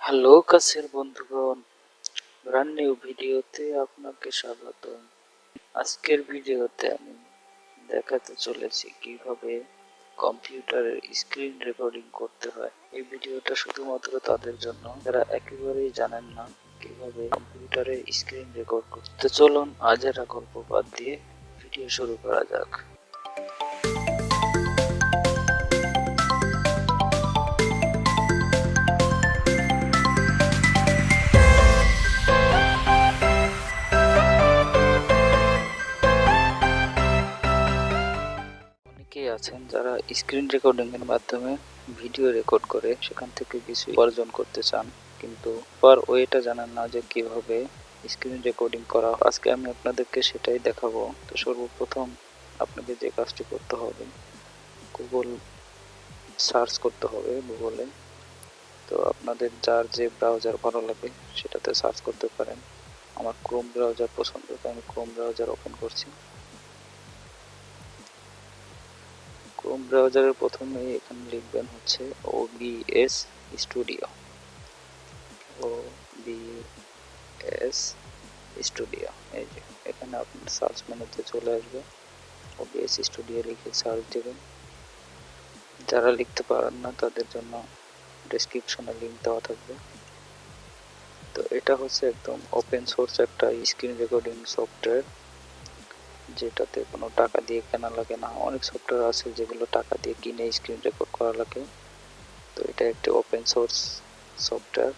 Hello কাছের বন্ধুগণ brand new ভিডিওতে আপনাকে স্বাগত আজকের ভিডিওতে আমি দেখাতে চলেছি কীভাবে কম্পিউটারের স্ক্রিন রেকর্ডিং করতে হয়। এই ভিডিওটা শুধুমাত্র তাদের জন্য, যারা একেবারেই জানেন না কীভাবে কম্পিউটারে স্ক্রিন রেকর্ড করতে চলুন আজ এরা গল্প বাদ দিয়ে ভিডিও শুরু করা যাক। আছেন যারা স্ক্রিন রেকর্ডিং এর মাধ্যমে ভিডিও রেকর্ড করে, সেখান থেকে কিছু উপার্জন করতে চান। কিন্তু পার ওয়েটা জানেন না যে কীভাবে স্ক্রিন রেকর্ডিং করা আজকে আমি আপনাদেরকে সেটাই দেখাবো। তো সর্বপ্রথম আপনাকে যে কাজটি করতে হবে গুগল সার্চ করতে হবে গুগলে তো আপনাদের যার যে ব্রাউজার ভালো লাগে, সেটাতে সার্চ করতে পারেন। আমার ক্রোম ব্রাউজার পছন্দ, তাই আমি ক্রোম ব্রাউজার ওপেন করছি। ব্রাউজারের প্রথমে এখানে লিখবেন হচ্ছে OBS স্টুডিও OBS স্টুডিও এই যে, এখানে আপনার সার্চ মেনুতে চলে আসবে। OBS স্টুডিও লিখে সার্চ দেবেন। যারা লিখতে পারেন না, তাদের জন্য ডেসক্রিপশনে লিংক দেওয়া থাকবে। তো এটা হচ্ছে একদম ওপেন সোর্স একটা স্ক্রিন রেকর্ডিং সফটওয়্যার যেটাতে কোনো টাকা দিয়ে কেনা লাগে না। অনেক সফটওয়্যার আছে যেগুলো টাকা দিয়ে কিনে স্ক্রিন রেকর্ড করা লাগে। তো এটা একটি ওপেন সোর্স সফটওয়্যার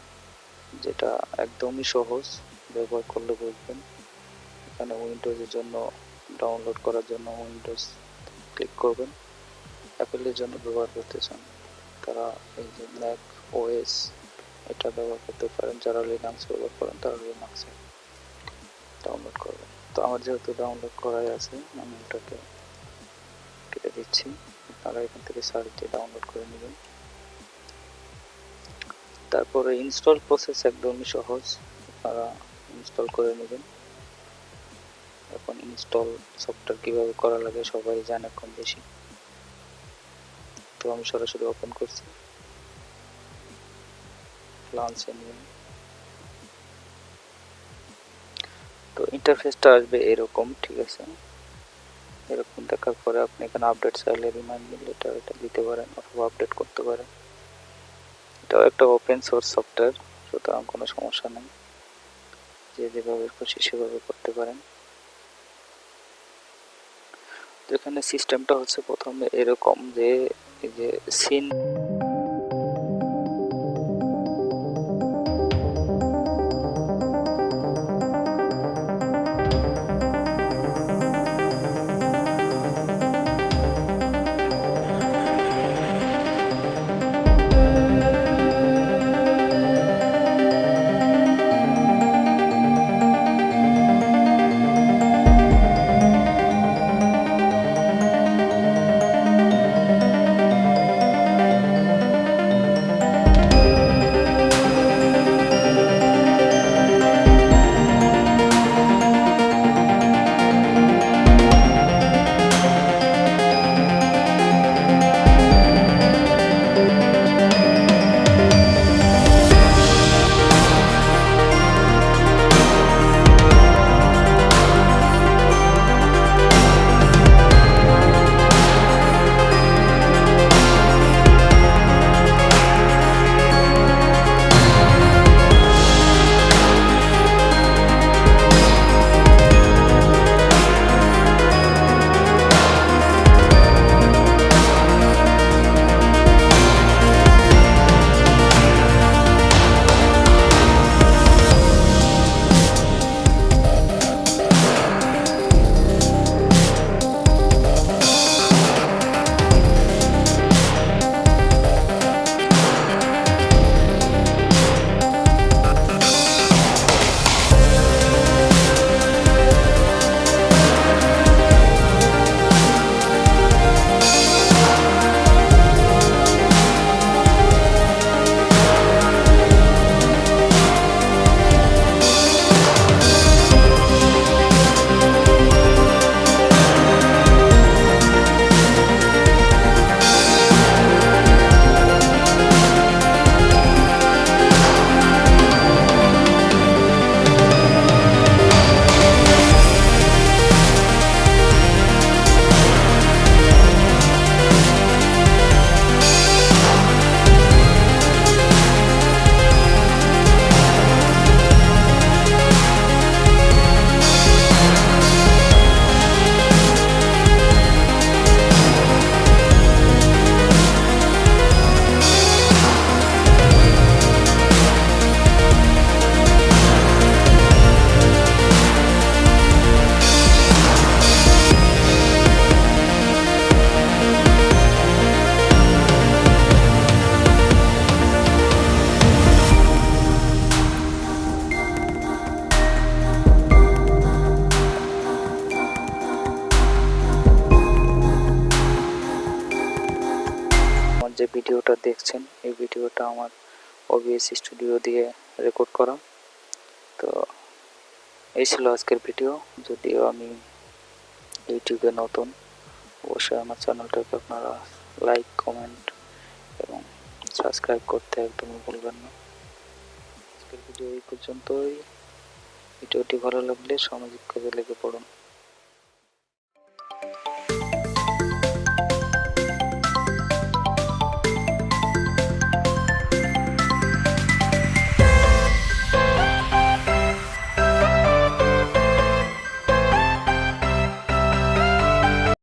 যেটা একদমই সহজ। ব্যবহার করলে বুঝবেন। এখানে উইন্ডোজের জন্য ডাউনলোড করার জন্য উইন্ডোজ ক্লিক করবেন। অ্যাপেলের জন্য ব্যবহার করতে চান তারা এই যে ম্যাক ওএস এটা ব্যবহার করতে পারেন। যারা লিনাক্স ব্যবহার করেন তারা লিনাক্সে ডাউনলোড করবেন। তো আমার যেহেতু ডাউনলোড করাই আছে, আমি ওটাকে কেটে দিচ্ছি। আপনারা এখান থেকে সার্চ ডাউনলোড করে নেবেন। তারপরে ইনস্টল প্রসেস একদমই সহজ। আপনারা ইনস্টল করে নেবেন। এখন ইনস্টল সফটওয়্যার কীভাবে করা লাগে সবাই জানে কম বেশি। তো আমি সরাসরি ওপেন করছি। লঞ্চে নিয়ে। ইন্টারফেসটা আসবে এরকম, ঠিক আছে? এরকম দেখার পরে আপনি এখানে আপডেট চাইলে রিমাইন্ড এটা এটা দিতে পারেন অথবা আপডেট করতে পারেন। এটাও একটা ওপেন সোর্স সফটওয়্যার সুতরাং কোনো সমস্যা নেই। যে যেভাবে খুশি সেভাবে করতে পারেন। এখানে সিস্টেমটা হচ্ছে প্রথমে এরকম যে যে সিন ভিডিওটা দেখছেন, এই ভিডিওটা আমার ওবিএস স্টুডিও দিয়ে রেকর্ড করা। তো এই ছিল আজকের ভিডিও। যদিও আমি ইউটিউবে নতুন, অবশ্যই আমার চ্যানেলটাকে আপনারা লাইক, কমেন্ট এবং সাবস্ক্রাইব করতে একদমই ভুলবেন না। আজকের ভিডিও এই পর্যন্তই। ভিডিওটি ভালো লাগলে সামাজিক কাজে লেগে পড়ুন।